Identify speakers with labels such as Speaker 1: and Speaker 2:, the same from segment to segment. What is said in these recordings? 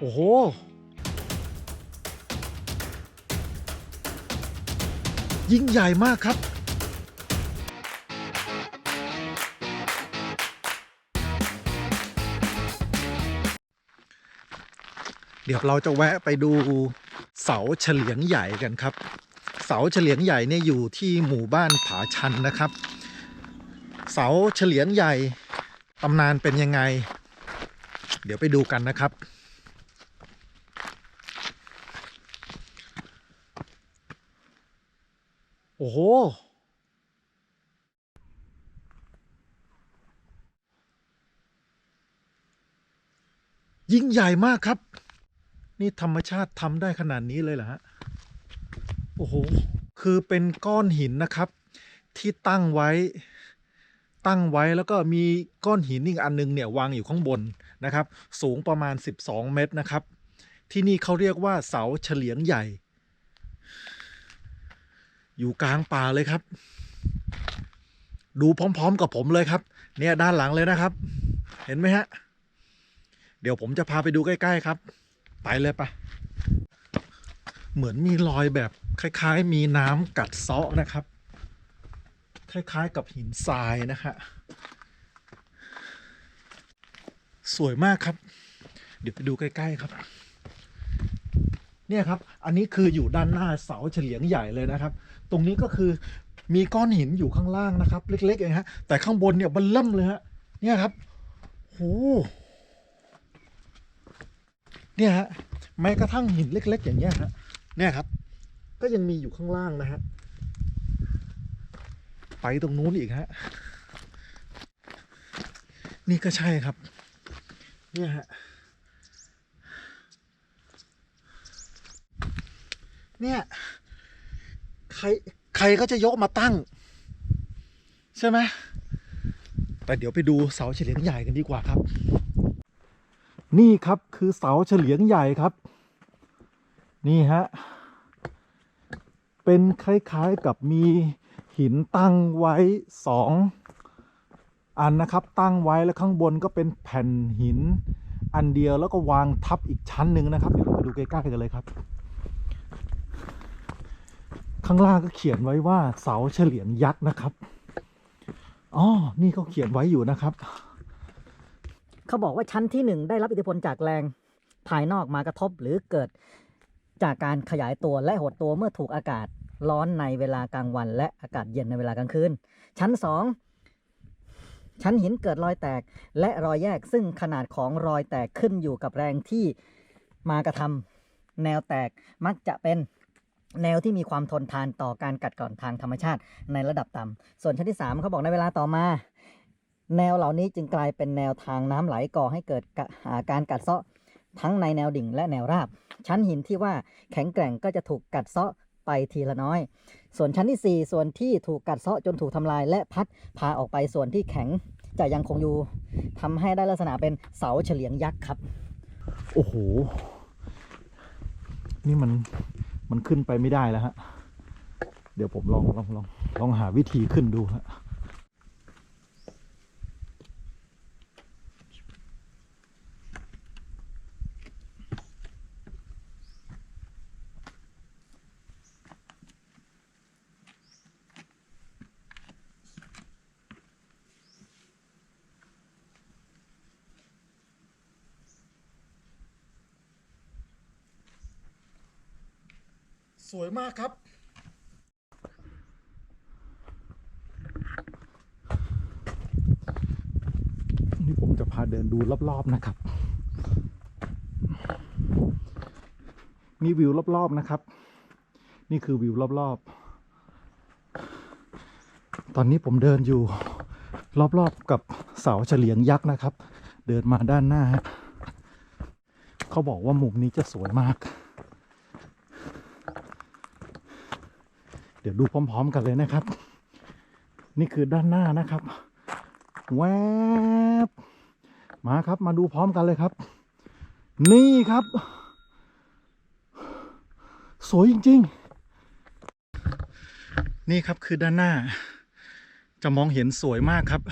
Speaker 1: โอ้โห ยิ่งใหญ่มากครับ เดี๋ยวเราจะแวะไปดูเสาเฉลียงใหญ่กันครับ เสาเฉลียงใหญ่เนี่ยอยู่ที่หมู่บ้านผาชันนะครับ เสาเฉลียงใหญ่ตำนานเป็นยังไง เดี๋ยวไปดูกันนะครับ โอ้โห ยิ่งใหญ่มากครับ นี่ธรรมชาติทำได้ขนาดนี้เลยเหรอฮะ โอ้โห คือเป็นก้อนหินนะครับ ที่ตั้งไว้ ตั้งไว้แล้วก็มีก้อนหินอีกอันนึงเนี่ยวางอยู่ข้างบนนะครับ สูงประมาณ 12 เมตรนะครับ ที่นี่เขาเรียกว่าเสาเฉลียงใหญ่ อยู่กลางป่าเลยครับ ดูพร้อม ๆ กับผมเลยครับ เนี่ยด้านหลังเลยนะครับ เห็นไหมฮะ เดี๋ยวผมจะพาไปดูใกล้ ๆ ครับ ไปเลยปะเหมือนมีรอยแบบคล้าย ๆ มีน้ำกัดเซาะนะครับ คล้าย ๆ กับหินทรายนะฮะสวยมากครับ เดี๋ยวไปดูใกล้ ๆ ครับ เนี่ยครับ อันนี้คืออยู่ด้านหน้าเสาเฉลียงใหญ่เลยนะครับ ตรงนี้ก็คือมีก้อนหินอยู่ข้างล่างนะครับ เล็กๆเองฮะ แต่ข้างบนเนี่ยมันเริ่มเลยฮะ เนี่ยครับโหเนี่ยฮะ แม้กระทั่งหินเล็ก ๆ อย่างเงี้ยฮะ เนี่ยครับ ก็ยังมีอยู่ข้างล่างนะฮะ ไปตรงนู้นอีกฮะ นี่ก็ใช่ครับ เนี่ยฮะ เนี่ยใครใครก็จะยกมาตั้ง ใช่ไหมแต่เดี๋ยวไปดูเสาเฉลียงใหญ่กันดีกว่าครับ นี่ครับคือเสาเฉลียงใหญ่ครับ นี่ฮะ เป็นคล้ายๆกับมีหินตั้งไว้สองอันนะครับ ตั้งไว้แล้วข้างบนก็เป็นแผ่นหิน อันเดียวแล้วก็วางทับอีกชั้นหนึ่งนะครับเดี๋ยวเราไปดูใกล้ๆกันเลยครับ ข้างล่างก็เขียนไว้ว่าเสาเฉลียงยักษ์นะครับอ๋อนี่เขาเขียนไว้อยู่นะครับ
Speaker 2: เขาบอกว่าชั้นที่หนึ่งได้รับอิทธิพลจากแรงภายนอกมากระทบหรือเกิดจากการขยายตัวและหดตัวเมื่อถูกอากาศร้อนในเวลากลางวัน และอากาศเย็นในเวลากลางคืน ชั้นสองชั้นหินเกิดรอยแตกและรอยแยกซึ่งขนาดของรอยแตกขึ้นอยู่กับแรงที่มากระทำแนวแตกมักจะเป็น แนวที่มีความทนทานต่อการกัดกร่อนทางธรรมชาติในระดับต่ำส่วนชั้นที่สามเขาบอกในเวลาต่อมา แนวเหล่านี้จึงกลายเป็นแนวทางน้ำไหลก่อให้เกิดกาการกัดเซาะทั้งในแนวดิ่งและแนวราบ ชั้นหินที่ว่าแข็งแกร่งก็จะถูกกัดเซาะไปทีละน้อย ส่วนชั้นที่ 4 ส่วนที่ถูกกัดเซาะจนถูกทำลาย และพัดพาออกไปส่วนที่แข็งจะยังคงอยู่ทำให้ได้ลักษณะเป็นเสาเฉลียงยักษ์ครับ
Speaker 1: โอ้โห นี่มัน มันขึ้นไปไม่ได้แล้วฮะ เดี๋ยวผมลองลองลองลองหาวิธีขึ้นดูฮะ วยมากครับ นี่ผมจะพาเดินดูรอบ ๆ นะครับมีวิวรอบๆนะครับ นี่คือวิวรอบ ๆ ตอนนี้ผมเดินอยู่รอบ ๆ กับเสาเฉลียงยักษ์นะครับ เดินมาด้านหน้า เขาบอกว่ามุมนี้จะสวยมาก ดี๋ยวดูพร้อม ๆ กันเลยนะครับ นี่คือด้านหน้านะครับ แวบมาครับมาดูพร้อมกันเลยครับ นี่ครับ สวยจริง ๆ นี่ครับคือด้านหน้า จะมองเห็นสวยมากครับ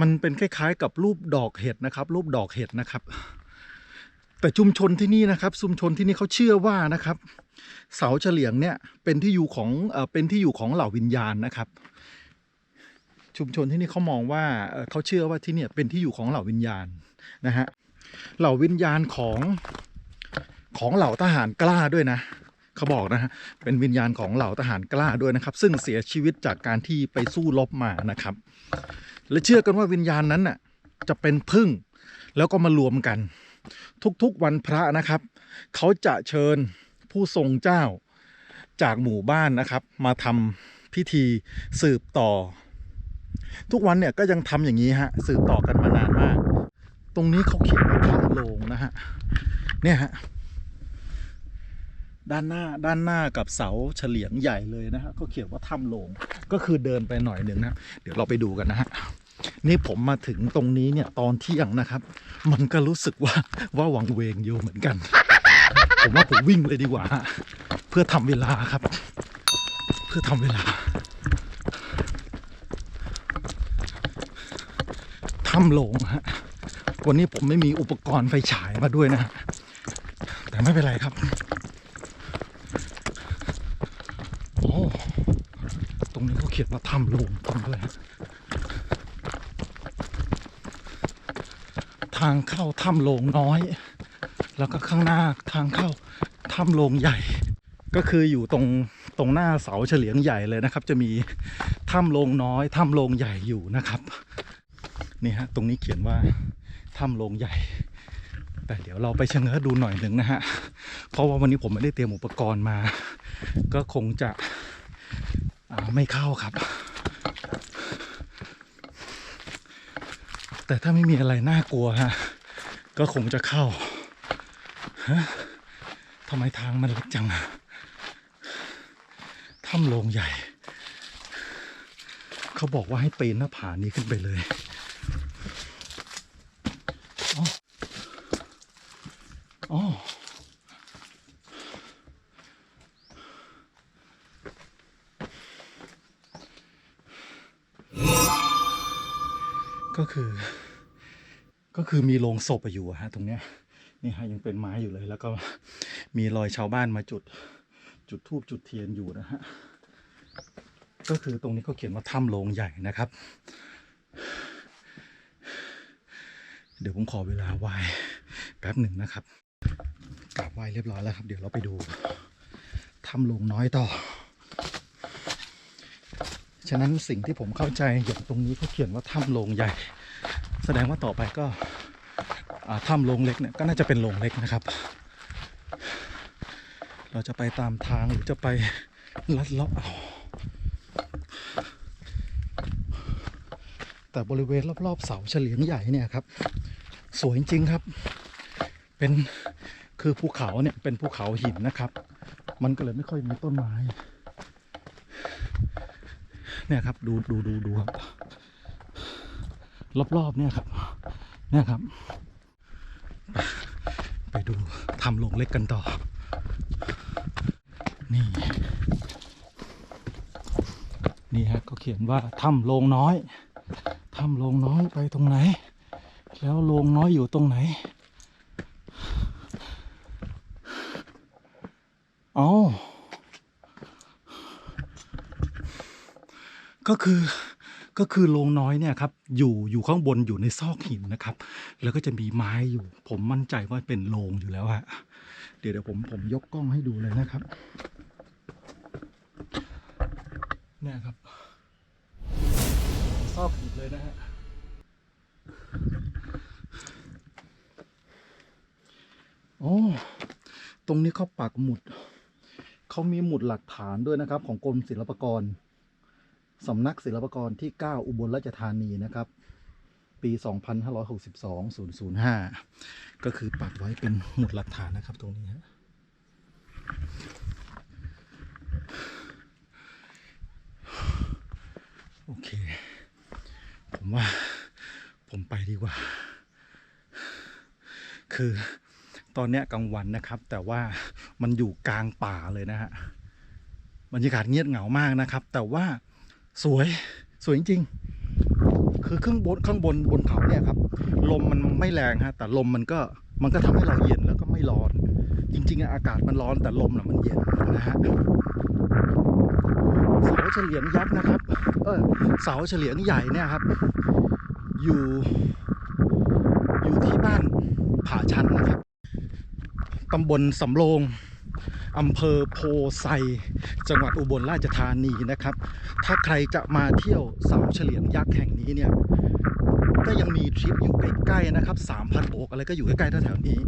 Speaker 1: มันเป็นคล้ายๆ กับรูปดอกเห็ดนะครับ รูปดอกเห็ดนะครับ แต่ชุมชนที่นี่นะครับชุมชนที่นี่เขาเชื่อว่านะครับ เสาเฉลียงเนี่ยเป็นที่อยู่ของเป็นที่อยู่ของเหล่าวิญญาณนะครับ ชุมชนที่นี่เขามองว่าเขาเชื่อว่าที่เนี่ยเป็นที่อยู่ของเหล่าวิญญาณนะฮะเหล่าวิญญาณของของเหล่าทหารกล้าด้วยนะเขาบอกนะฮะเป็นวิญญาณของเหล่าทหารกล้าด้วยนะครับ ซึ่งเสียชีวิตจากการที่ไปสู้รบมานะครับ และเชื่อกันว่าวิญญาณนั้นน่ะจะเป็นพึ่งแล้วก็มารวมกัน ทุกๆวันพระนะครับ เขาจะเชิญผู้ทรงเจ้าจากหมู่บ้านนะครับ มาทำพิธีสืบต่อ ทุกวันเนี่ยก็ยังทำอย่างนี้ฮะสืบต่อกันมานานมาก ตรงนี้เขาเขียนว่าถ้ำโลงนะฮะเนี่ยฮะด้านหน้าด้านหน้ากับเสาเฉลียงใหญ่เลยนะฮะเขาเขียนว่าถ้ำโลงก็คือเดินไปหน่อยหนึ่งนะ เดี๋ยวเราไปดูกันนะฮะ นี่ผมมาถึงตรงนี้เนี่ยตอนเที่ยงนะครับ มันก็รู้สึกว่าว่าวังเวงอยู่เหมือนกัน ผมว่าผมวิ่งเลยดีกว่า เพื่อทำเวลาครับ เพื่อทำเวลาถ้ำโลงฮะวันนี้ผมไม่มีอุปกรณ์ไฟฉายมาด้วยนะฮะแต่ไม่เป็นไรครับ โอ้ ตรงนี้เขาเขียนว่าถ้ำโลงทำอะไรฮ ทางเข้าถ้ำโลงน้อย แล้วก็ข้างหน้าทางเข้าถ้ำโลงใหญ่ ก็คืออยู่ตรงตรงหน้าเสาเฉลียงใหญ่เลยนะครับ จะมีถ้ำโลงน้อยถ้ำโลงใหญ่อยู่นะครับนี่ฮะตรงนี้เขียนว่าถ้ำโลงใหญ่ แต่เดี๋ยวเราไปเชะเง้อดูหน่อยหนึ่งนะฮะเพราะว่าวันนี้ผมไม่ได้เตรียมอุปกรณ์มา ก็คงจะไม่เข้าครับ แต่ถ้าไม่มีอะไรน่ากลัวฮะ ก็คงจะเข้าฮะทำไมทางมันเล็กจังอะถ้ำโลงใหญ่ เขาบอกว่าให้ปีนหน้าผานี้ขึ้นไปเลยอ๋ออ๋อก็คือ คือมีโลงศพอะอยู่อะฮะตรงเนี้ยนี่ฮะยังเป็นไม้อยู่เลย แล้วก็มีรอยชาวบ้านมาจุด จุดทูบจุดเทียนอยู่นะฮะก็คือตรงนี้เขาเขียนว่าถ้ำโลงใหญ่นะครับ เดี๋ยวผมขอเวลาไหว้แป๊บหนึ่งนะครับกราบไหว้เรียบร้อยแล้วครับ เดี๋ยวเราไปดูถ้ำโลงน้อยต่อ ฉะนั้นสิ่งที่ผมเข้าใจอย่างตรงนี้เขาเขียนว่าถ้ำโลงใหญ่ แสดงว่าต่อไปก็ ถ้ำโลงเล็กเนี่ยก็น่าจะเป็นโลงเล็กนะครับ เราจะไปตามทางหรือจะไปลัดเลาะเอาแต่บริเวณรอบๆเสาเฉลียงใหญ่เนี่ยครับ สวยจริงครับ เป็นคือภูเขาเนี่ยเป็นภูเขาหินนะครับ มันก็เลยไม่ค่อยมีต้นไม้ เนี่ยครับดูดูดูดูครับ รอบๆเนี่ยครับ เนี่ยครับ ไปดูทำโรงเล็กกันต่อ นี่ นี่ฮะเขาเขียนว่าถ้ำโรงน้อยถ้ำโรงน้อยไปตรงไหน แล้วโรงน้อยอยู่ตรงไหนอ๋อก็คือ ก็คือโรงน้อยเนี่ยครับอยู่อยู่ข้างบนอยู่ในซอกหินนะครับ แล้วก็จะมีไม้อยู่ ผมมั่นใจว่าเป็นโรงอยู่แล้วฮะเดี๋ยวเดี๋ยวผมผมยกกล้องให้ดูเลยนะครับ เนี่ยครับ ซอกหินเลยนะฮะโอ้ตรงนี้เขาปักหมุด เขามีหมุดหลักฐานด้วยนะครับ ของกรมศิลปากร สำนักศิลปากรที่ 9 อุบลราชธานีนะครับ ปี 2562 005 ก็คือปักไว้เป็นหมุดหลักฐานนะครับตรงนี้ฮะโอเค ผมว่าผมไปดีกว่า คือตอนเนี้ยกลางวันนะครับ แต่ว่ามันอยู่กลางป่าเลยนะฮะบรรยากาศเงียบเหงามากนะครับ แต่ว่า สวยสวยจริงๆคือข้างบนข้างบนบนเขาเนี่ยครับ ลมมันไม่แรงฮะแต่ลมมันก็มันก็ทำให้เราเย็นแล้วก็ไม่ร้อน จริงๆอะอากาศมันร้อนแต่ลมน่ะมันเย็นนะฮะเสาเฉลียงยักษ์นะครับ เออเสาเฉลียงใหญ่เนี่ยครับ อยู่ อยู่ที่บ้านผาชันนะครับตำบลสำโรง อำเภอโพไซ จังหวัดอุบลราชธานีนะครับ ถ้าใครจะมาเที่ยวเสาเฉลียงยักษ์แห่งนี้เนี่ย ก็ยังมีทริปอยู่ใกล้ๆนะครับ3,000โบกอะไรก็อยู่ใกล้ๆแถวๆนี้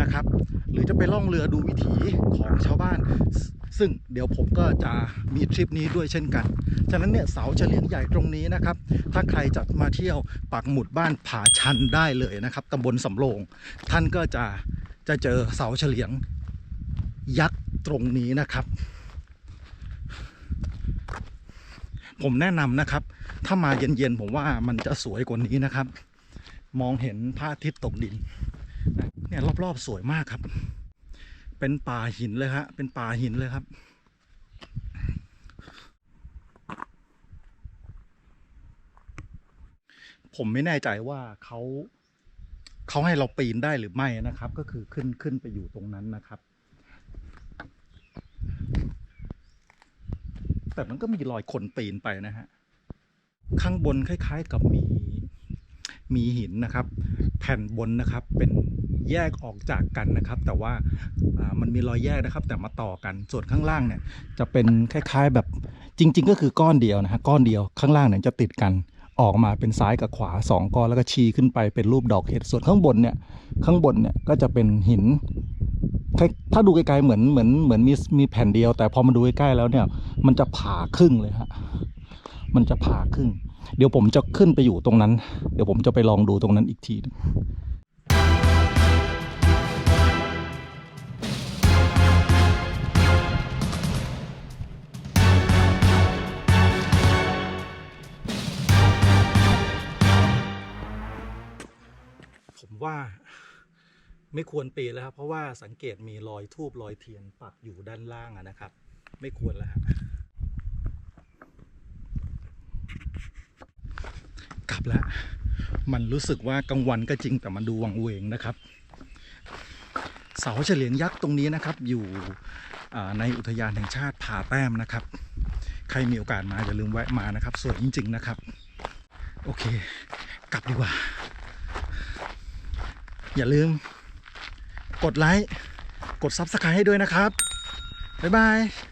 Speaker 1: นะครับ หรือจะไปล่องเรือดูวิถีของชาวบ้าน ซึ่งเดี๋ยวผมก็จะมีทริปนี้ด้วยเช่นกัน ฉะนั้นเนี่ยเสาเฉลียงใหญ่ตรงนี้นะครับ ถ้าใครจะมาเที่ยวปักหมุดบ้านผาชันได้เลยนะครับตำบลสำโรง ท่านก็จะจะเจอเสาเฉลียงยักษ์ ตรงนี้นะครับ ผมแนะนำนะครับ ถ้ามาเย็นๆผมว่ามันจะสวยกว่านี้นะครับ มองเห็นพระอาทิตย์ตกดินเนี่ยรอบๆสวยมากครับ เป็นป่าหินเลยฮะเป็นป่าหินเลยครับผมไม่แน่ใจว่าเขาเขาให้เราปีนได้หรือไม่นะครับ ก็คือขึ้นขึ้นไปอยู่ตรงนั้นนะครับ แต่มันก็มีรอยคนปีนไปนะฮะ ข้างบนคล้าย ๆ กับมีมีหินนะครับ แผ่นบนนะครับเป็นแยกออกจากกันนะครับ แต่ว่ามันมีรอยแยกนะครับ แต่มาต่อกันส่วนข้างล่างเนี่ย จะเป็นคล้าย ๆแบบจริง ๆ ก็คือก้อนเดียวนะฮะก้อนเดียวข้างล่างเนี่ยจะติดกันออกมาเป็นซ้ายกับขวาสองก้อนแล้วก็ชี้ขึ้นไปเป็นรูปดอกเห็ดส่วนข้างบนเนี่ยข้างบนเนี่ยก็จะเป็นหิน ถ้าดูไกลๆเหมือนเหมือนเหมือนมีมีแผ่นเดียว แต่พอมาดูใกล้ๆแล้วเนี่ย มันจะผ่าครึ่งเลยฮะมันจะผ่าครึ่ง เดี๋ยวผมจะขึ้นไปอยู่ตรงนั้น เดี๋ยวผมจะไปลองดูตรงนั้นอีกทีหนึ่งผมว่า ไม่ควรปีนแล้วครับ เพราะว่าสังเกตมีรอยทูบรอยเทียนปักอยู่ด้านล่างอะนะครับ ไม่ควรแล้วฮะกลับแล้วมันรู้สึกว่ากลางวันก็จริงแต่มันดูวังเวงนะครับ เสาเฉลียงยักษ์ตรงนี้นะครับ อยู่ในอุทยานแห่งชาติผาแต้มนะครับ ใครมีโอกาสมาอย่าลืมแวะมานะครับสวยจริง ๆ นะครับ โอเค กลับดีกว่า อย่าลืม กดไลค์ กด Subscribe ให้ด้วยนะครับ บ๊ายบาย